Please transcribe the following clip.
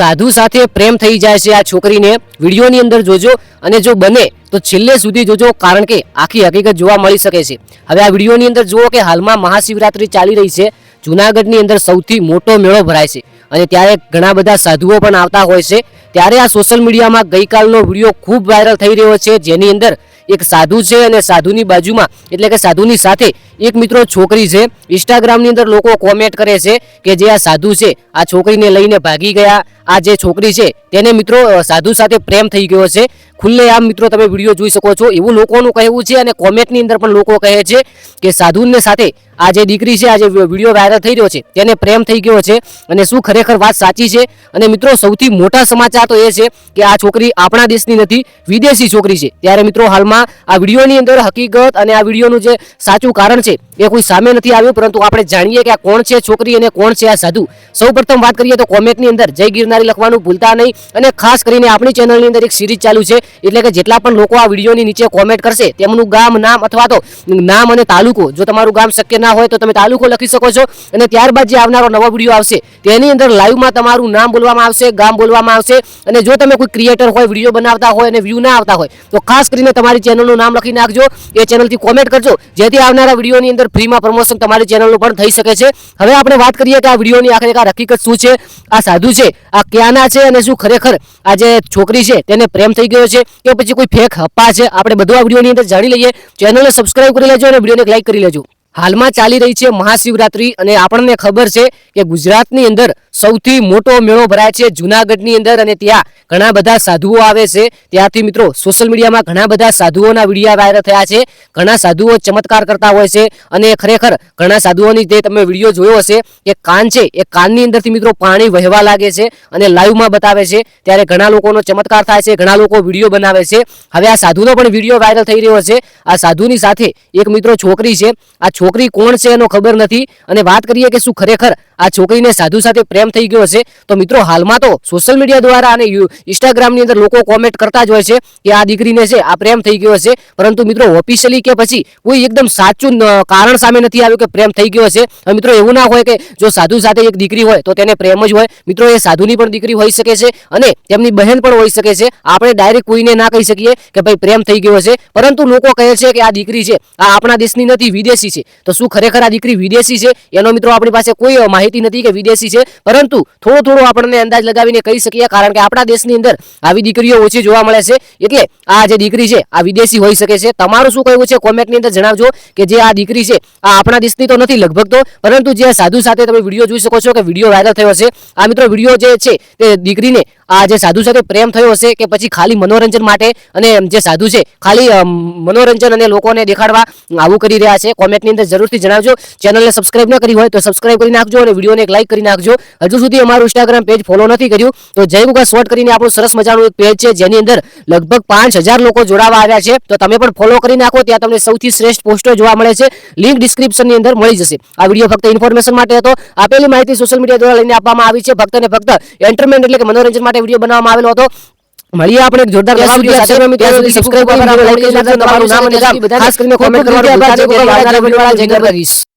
સાધુ સાથે પ્રેમ થઈ જાય છે આ છોકરીને. વિડીયોની અંદર જોજો અને જો બને તો છેલ્લે સુધી જોજો કારણ કે આખી હકીકત જોવા મળી શકે છે. હવે આ વિડીયોની અંદર જુઓ કે હાલમાં મહાશિવરાત્રી ચાલી રહી છે. જુનાગઢની અંદર સૌથી મોટો મેળો ભરાય છે અને ત્યારે ઘણા બધા સાધુઓ પણ આવતા હોય છે. ત્યારે આ સોશિયલ મીડિયામાં ગઈકાલનો વીડિયો ખૂબ વાયરલ થઈ રહ્યો છે. જેની અંદર એક સાધુ છે અને સાધુની બાજુમાં, એટલે કે સાધુની સાથે એક મિત્રો છોકરી છે. ઇન્સ્ટાગ્રામની અંદર લોકો કોમેન્ટ કરે છે કે જે આ સાધુ છે, આ છોકરીને લઈને ભાગી ગયા. આ જે છોકરી છે, તેને મિત્રો સાધુ સાથે પ્રેમ થઈ ગયો છે. ખુલ્લે આમ મિત્રો તમે વીડિયો જોઈ શકો છો. એવું લોકોનું કહેવું છે અને કોમેન્ટની અંદર પણ લોકો કહે છે કે સાધુને સાથે આ જે દીકરી છે, આ જે વીડિયો વાયરલ થઈ રહ્યો છે, તેને પ્રેમ થઈ ગયો છે અને શું ખરેખર વાત સાચી છે? અને મિત્રો સૌથી મોટા સમાચાર તો એ છે કે આ છોકરી આપણા દેશની નથી, વિદેશી છોકરી છે. ત્યારે મિત્રો હાલમાં આ વિડીયોની અંદર હકીકત અને આ વિડીયોનું જે સાચું કારણ છે એ કોઈ સામે નથી આવ્યું, પરંતુ આપણે જાણીએ કે આ કોણ છે છોકરી અને કોણ છે આ સાધુ. સૌ વાત કરીએ તો કોમેન્ટની અંદર જય ગિરનારી લખવાનું ભૂલતા નહીં અને ખાસ કરીને આપણી ચેનલની અંદર એક સિરીઝ ચાલુ છે એટલે કે જેટલા પણ લોકો આ વિડીયોની નીચે કોમેન્ટ કરશે, તેમનું ગામ, નામ અથવા તો નામ અને તાલુકો, જો તમારું ગામ શક્ય ના હોય તો તમે તાલુકો લખી શકો છો. અને ત્યારબાદ જે આવનારો નવો વીડિયો આવશે, તેની અંદર લાઈવમાં તમારું નામ બોલવામાં આવશે, ગામ બોલવામાં આવશે. અને જો તમે કોઈ ક્રિએટર હોય, વીડિયો બનાવતા હોય અને વ્યૂ ના આવતા હોય, તો ખાસ કરીને તમારી ચેનલનું નામ લખી નાખજો. એ ચેનલથી કોમેન્ટ કરજો. જેથી આવનારા વિડીયોની અંદર ફ્રીમાં પ્રમોશન તમારી ચેનલનું પણ થઈ શકે છે. હવે આપણે વાત કરીએ કે આ વિડીયોની આખરે હકીકત શું છે? આ સાધુ છે? આ ક્યાંના છે? અને શું ખરેખર આ જે છોકરી છે, તેને પ્રેમ થઈ ગયો છે? કે પછી કોઈ ફેક હપ્પા છે, આપણે બધું આ વિડીયોની અંદર જાણી લઈએ. ચેનલને સબસ્ક્રાઇબ કરી લેજો અને વિડીયોને લાઈક કરી લેજો. હાલમાં ચાલી રહી છે મહાશિવરાત્રી અને આપણને ખબર છે કે ગુજરાતની અંદર સૌથી મોટો મેળો ભરાય છે જુનાગઢની અંદર અને ત્યાં ઘણા બધા સાધુઓ આવે છે. ત્યાંથી મિત્રો સોશિયલ મીડિયામાં ઘણા બધા સાધુઓના વીડિયો વાયરલ થયા છે. ઘણા સાધુઓ ચમત્કાર કરતા હોય છે અને ખરેખર ઘણા સાધુઓની જે તમે વીડિયો જોયો હશે કે કાન છે, એ કાનની અંદરથી મિત્રો પાણી વહેવા લાગે છે અને લાઈવમાં બતાવે છે. ત્યારે ઘણા લોકોનો ચમત્કાર થાય છે, ઘણા લોકો વીડિયો બનાવે છે. હવે આ સાધુનો પણ વીડિયો વાયરલ થઈ રહ્યો છે. આ સાધુની સાથે એક મિત્રો છોકરી છે. આ છોકરી કોણ છે એનો ખબર નથી. અને વાત કરીએ કે શું ખરેખર આ છોકરીને સાધુ સાથે પ્રેમ થઈ ગયો છે. તો મિત્રો, હાલમાં તો સોશિયલ મીડિયા દ્વારા અને ઇન્સ્ટાગ્રામની અંદર લોકો કોમેન્ટ કરતા જ હોય છે કે આ દીકરીને છે, આ પ્રેમ થઈ ગયો છે. પરંતુ મિત્રો ઓફિશિયલી કે પછી કોઈ એકદમ સાચું કારણ સામે નથી આવ્યું કે પ્રેમ થઈ ગયો છે. મિત્રો, એવું ના હોય કે જો સાધુ સાથે એક દીકરી હોય, તો તેને પ્રેમ જ હોય. મિત્રો, એ સાધુની પણ દીકરી હોઈ શકે છે અને તેમની બહેન પણ હોઈ શકે છે. આપણે ડાયરેક્ટ કોઈને ના કહી શકીએ કે ભાઈ પ્રેમ થઈ ગયો છે. પરંતુ લોકો કહે છે કે આ દીકરી છે, આ આપણા દેશની નથી, વિદેશી છે. તો શું ખરેખર આ દીકરી વિદેશી છે? એનો મિત્રો, આપણી પાસે કોઈ માહિતી નથી કે વિદેશી છે. પરંતુ થોડો થોડો આપણને અંદાજ લગાવીને કહી શકીએ, કારણ કે આપણા દેશની અંદર આવી દીકરીઓ ઓછી જોવા મળે છે. એટલે આ જે દીકરી છે, આ વિદેશી હોઈ શકે છે. તમારું શું કહેવું છે? કોમેન્ટની અંદર જણાવજો કે જે આ દીકરી છે, આ આપણા દેશની તો નથી લગભગ તો, પરંતુ જે સાધુ સાથે તમે વીડિયો જોઈ શકો છો કે વીડિયો વાયરલ થયો છે. આ મિત્રો વીડિયો જે છે, તે દીકરીને આ જે સાધુ સાથે પ્રેમ થયો હશે કે પછી ખાલી મનોરંજન માટે અને જે સાધુ છે, ખાલી મનોરંજન અને લોકોને દેખાડવા આવું કરી રહ્યા છે. કોમેન્ટની અંદર જરૂરથી જણાવજો. ચેનલને સબસ્ક્રાઈબ ન કરી હોય તો સબસ્ક્રાઈબ કરી નાખજો અને વિડીયોને એક લાઈક કરી નાખજો. હજુ સુધી અમારું ઇન્સ્ટાગ્રામ પેજ ફોલો નથી કર્યું તો જય ગુગા શોર્ટ કરીને આપણું સરસ મજાનું એક પેજ છે જેની અંદર લગભગ પાંચ લોકો જોડાવા આવ્યા છે. તો તમે પણ ફોલો કરી નાખો ત્યાં તમને સૌથી શ્રેષ્ઠ પોસ્ટો જોવા મળે છે. લિંક ડિસ્ક્રિપ્શનની અંદર મળી જશે. આ વીડિયો ફક્ત ઇન્ફોર્મેશન માટે હતો. આપેલી માહિતી સોશિયલ મીડિયા દ્વારા લઈને આપવામાં આવી છે. ફક્ત ને ફક્ત એન્ટરટેનમેન્ટ એટલે કે મનોરંજન માટે વીડિયો બનાવવામાં આવેલો હતો. મળીએ આપણે એક જોરદાર વીડિયો સાથે. ત્યાં સુધી સબસ્ક્રાઇબ કરી નાખજો તમારું નામ અને ખાસ કરીને કોમેન્ટ કરવાનું ભૂલતા નહીં. ત્યારે